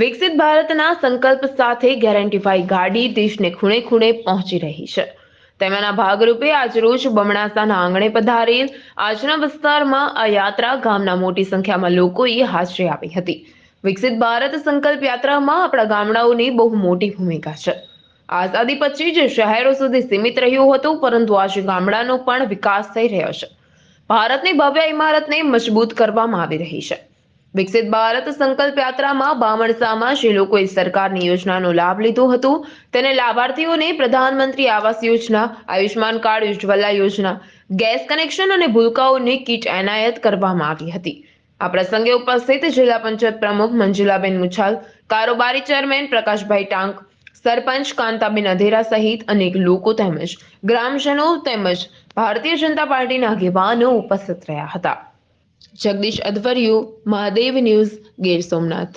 વિકસિત ભારતના સંકલ્પ સાથે ગેરંટીફાઈ ગાડી દેશને ખૂણે ખૂણે પહોંચી રહી છે. તેમાંના ભાગરૂપે આજરોજ બમણાસાના આંગણે પધારેલ આજના વિસ્તારમાં આ યાત્રા ગામના મોટી સંખ્યામાં લોકોએ હાજરી આપી હતી. વિકસિત ભારત સંકલ્પ યાત્રામાં આપણા ગામડાઓની બહુ મોટી ભૂમિકા છે. આઝાદી પછી જે શહેરો સુધી સીમિત રહ્યું હતું, પરંતુ આજે ગામડાનો પણ વિકાસ થઈ રહ્યો છે. ભારતની ભવ્ય ઇમારતને મજબૂત કરવામાં આવી રહી છે. વિકસિત ભારત સંકલ્પ યાત્રામાં બામણસામાં જે લોકોએ સરકારની યોજનાનો લાભ લીધો હતો, તેને લાભાર્થીઓને પ્રધાનમંત્રી આવાસ યોજના આયુષ્માન કાર્ડ, ઉજ્જવલા યોજના, ગેસ કનેક્શન અને ભૂલકાઓની કીટ એનાયત કરવામાં આવી હતી. આ પ્રસંગે ઉપસ્થિત જિલ્લા પંચાયત પ્રમુખ મંજુલાબેન મુછાલ, કારોબારી ચેરમેન પ્રકાશભાઈ ટાંક, સરપંચ કાંતાબેન અધેરા સહિત અનેક લોકો તેમજ ગ્રામજનો તેમજ ભારતીય જનતા પાર્ટીના આગેવાનો ઉપસ્થિત રહ્યા હતા. જગદીશ અધવરિયું મહાદેવ ન્યૂઝ ગીર સોમનાથ.